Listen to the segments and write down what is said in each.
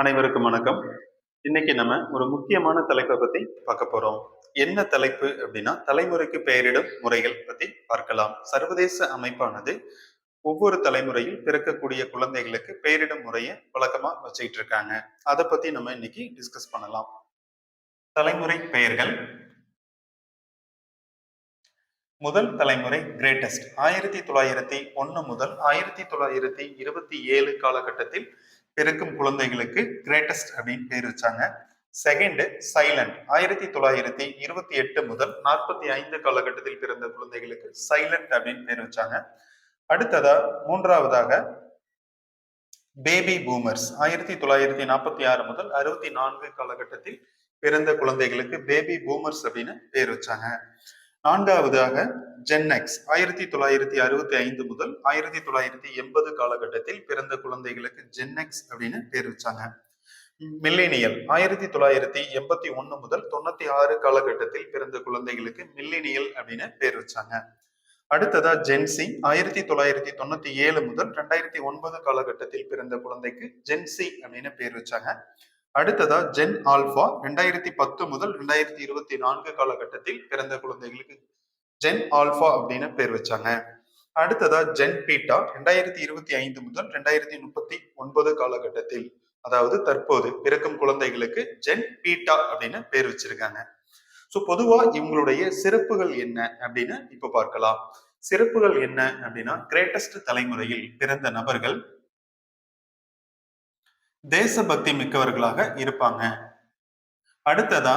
அனைவருக்கும் வணக்கம். இன்னைக்கு நம்ம ஒரு முக்கியமான தலைப்பை பத்தி பார்க்க போறோம். என்ன தலைப்பு அப்படின்னா தலைமுறைக்கு பெயரிடும் முறைகள் பத்தி பார்க்கலாம். சர்வதேச அமைப்பானது ஒவ்வொரு தலைமுறையில் பிறக்கக்கூடிய குழந்தைகளுக்கு பெயரிடும் முறையை வழக்கமா வச்சுக்கிட்டு இருக்காங்க. அதை பத்தி நம்ம இன்னைக்கு டிஸ்கஸ் பண்ணலாம். தலைமுறை பெயர்கள். முதல் தலைமுறை கிரேட்டஸ்ட் ஆயிரத்தி தொள்ளாயிரத்தி ஒன்னு முதல் ஆயிரத்தி தொள்ளாயிரத்தி இருபத்தி ஏழு காலகட்டத்தில் பிறக்கும் குழந்தைகளுக்கு கிரேட்டஸ்ட் அப்படின்னு பேர் வச்சாங்க. செகண்ட் சைலண்ட் ஆயிரத்தி தொள்ளாயிரத்தி இருபத்தி எட்டு முதல் நாற்பத்தி ஐந்து காலகட்டத்தில் பிறந்த குழந்தைகளுக்கு சைலண்ட் அப்படின்னு பேர் வச்சாங்க. அடுத்ததா மூன்றாவதாக பேபி பூமர்ஸ் ஆயிரத்தி தொள்ளாயிரத்தி நாற்பத்தி ஆறு முதல் அறுபத்தி நான்கு காலகட்டத்தில் பிறந்த குழந்தைகளுக்கு பேபி பூமர்ஸ் அப்படின்னு பேர் வச்சாங்க. நான்காவதாக ஜென்எக்ஸ் ஆயிரத்தி தொள்ளாயிரத்தி அறுபத்தி ஐந்து முதல் ஆயிரத்தி தொள்ளாயிரத்தி எண்பது காலகட்டத்தில் பிறந்த குழந்தைகளுக்கு ஜென்எக்ஸ் அப்படின்னு பேர் வச்சாங்க. மில்லினியல் ஆயிரத்தி தொள்ளாயிரத்தி எண்பத்தி ஒன்னு முதல் தொண்ணூத்தி ஆறு காலகட்டத்தில் பிறந்த குழந்தைகளுக்கு மில்லினியல் அப்படின்னு பேர் வச்சாங்க. அடுத்ததா ஜென்சி ஆயிரத்தி தொள்ளாயிரத்தி தொண்ணூத்தி ஏழு முதல் ரெண்டாயிரத்தி ஒன்பது காலகட்டத்தில் பிறந்த குழந்தைக்கு ஜென்சி அப்படின்னு பேர் வச்சாங்க. அடுத்ததா ஜென் ஆல்பா ரெண்டாயிரத்தி பத்து முதல் ரெண்டாயிரத்தி இருபத்தி நான்கு காலகட்டத்தில் பிறந்த குழந்தைகளுக்கு ஜென் ஆல்பா அப்படின்னு பேர் வச்சாங்க. அடுத்ததா ஜென் பீட்டா ரெண்டாயிரத்தி இருபத்தி ஐந்து முதல் ரெண்டாயிரத்தி முப்பத்தி ஒன்பது காலகட்டத்தில் அதாவது தற்போது பிறக்கும் குழந்தைகளுக்கு ஜென் பீட்டா அப்படின்னு பேர் வச்சிருக்காங்க. ஸோ பொதுவா இவங்களுடைய சிறப்புகள் என்ன அப்படின்னு இப்ப பார்க்கலாம். சிறப்புகள் என்ன அப்படின்னா கிரேட்டஸ்ட் தலைமுறையில் பிறந்த நபர்கள் தேசபக்தி மிக்கவர்களாக இருப்பாங்க. அடுத்ததா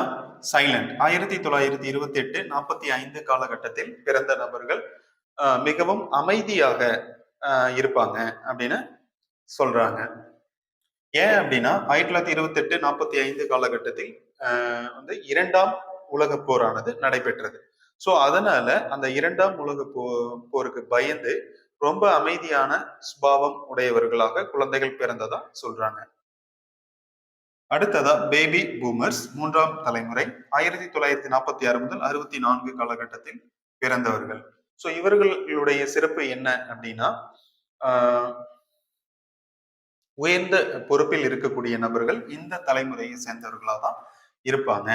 சைலண்ட். ஆயிரத்தி தொள்ளாயிரத்தி இருபத்தி எட்டு நாற்பத்தி ஐந்து காலகட்டத்தில் பிறந்த நபர்கள் மிகவும் அமைதியாக இருப்பாங்க அப்படின்னு சொல்றாங்க. ஏன் அப்படின்னா ஆயிரத்தி தொள்ளாயிரத்தி இருபத்தி எட்டு நாற்பத்தி ஐந்து காலகட்டத்தில் வந்து இரண்டாம் உலக போரானது நடைபெற்றது. ஸோ அதனால அந்த இரண்டாம் உலக போ போருக்கு பயந்து ரொம்ப அமைதியான சுபாவம் உடையவர்களாக குழந்தைகள் பிறந்ததா சொல்றாங்க. அடுத்ததா பேபி பூமர்ஸ் மூன்றாம் தலைமுறை ஆயிரத்தி தொள்ளாயிரத்தி நாற்பத்தி ஆறு முதல் அறுபத்தி நான்கு காலகட்டத்தில் பிறந்தவர்கள். ஸோ இவர்களுடைய சிறப்பு என்ன அப்படின்னா உயர்ந்த பொறுப்பில் இருக்கக்கூடிய நபர்கள் இந்த தலைமுறையை சேர்ந்தவர்களாக தான் இருப்பாங்க.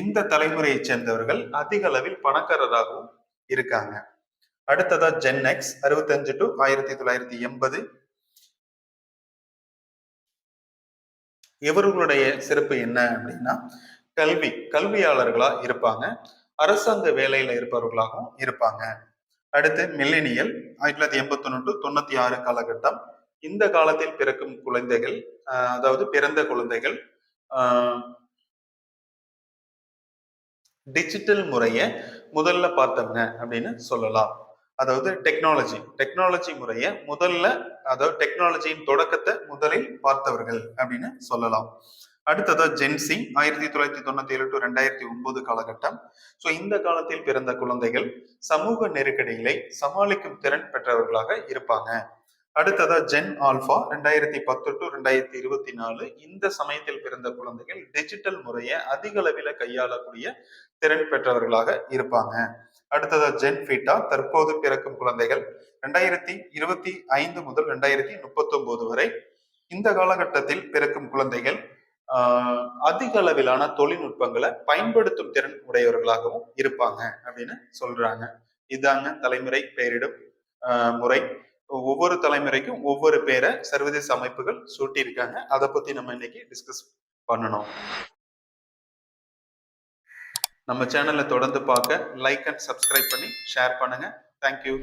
இந்த தலைமுறையை சேர்ந்தவர்கள் அதிக அளவில் பணக்காரராகவும் இருக்காங்க. அடுத்ததா ஜென் எக்ஸ் அறுபத்தஞ்சு டு ஆயிரத்தி தொள்ளாயிரத்தி எண்பது. இவர்களுடைய சிறப்பு என்ன அப்படின்னா கல்வி கல்வியாளர்களா இருப்பாங்க. அரசாங்க வேலையில இருப்பவர்களாகவும் இருப்பாங்க. அடுத்து மில்லினியல் ஆயிரத்தி தொள்ளாயிரத்தி எண்பத்தி ஒன்று டு தொண்ணூத்தி ஆறு காலகட்டம். இந்த காலத்தில் பிறக்கும் குழந்தைகள் அதாவது பிறந்த குழந்தைகள் டிஜிட்டல் முறையை முதல்ல பார்த்தவங்க அப்படின்னு சொல்லலாம். அதாவது டெக்னாலஜி டெக்னாலஜி முறைய முதல்ல அதாவது டெக்னாலஜியின் தொடக்கத்தை முதலில் பார்த்தவர்கள் அப்படின்னு சொல்லலாம். அடுத்ததா ஜென்சி ஆயிரத்தி தொள்ளாயிரத்தி தொண்ணூத்தி ஏழு டு ரெண்டாயிரத்தி ஒன்பது காலகட்டம். ஸோ இந்த காலத்தில் பிறந்த குழந்தைகள் சமூக நெருக்கடிகளை சமாளிக்கும் திறன் பெற்றவர்களாக இருப்பாங்க. அடுத்ததா ஜென் ஆல்பா ரெண்டாயிரத்தி பத்து டு ரெண்டாயிரத்தி இருபத்தி நாலு. இந்த சமயத்தில் பிறந்த குழந்தைகள் டிஜிட்டல் முறையை அதிக அளவில் கையாளக்கூடிய திறன் பெற்றவர்களாக இருப்பாங்க. அடுத்ததா ஜென் ஃபீட்டா தற்போது பிறக்கும் குழந்தைகள் ரெண்டாயிரத்தி இருபத்தி ஐந்து முதல் ரெண்டாயிரத்தி முப்பத்தி ஒன்பது வரை. இந்த காலகட்டத்தில் பிறக்கும் குழந்தைகள் அதிக அளவிலான தொழில்நுட்பங்களை பயன்படுத்தும் திறன் உடையவர்களாகவும் இருப்பாங்க அப்படின்னு சொல்றாங்க. இதாங்க தலைமுறை பெயரிடும் முறை. ஒவ்வொரு தலைமுறைக்கும் ஒவ்வொரு பேரை சர்வதேச அமைப்புகள் சூட்டியிருக்காங்க. அதை பத்தி நம்ம இன்னைக்கு டிஸ்கஸ் பண்ணணும். நம்ம சேனலை தொடர்ந்து பார்க்க லைக் அண்ட் சப்ஸ்கிரைப் பண்ணி ஷேர் பண்ணுங்க. Thank you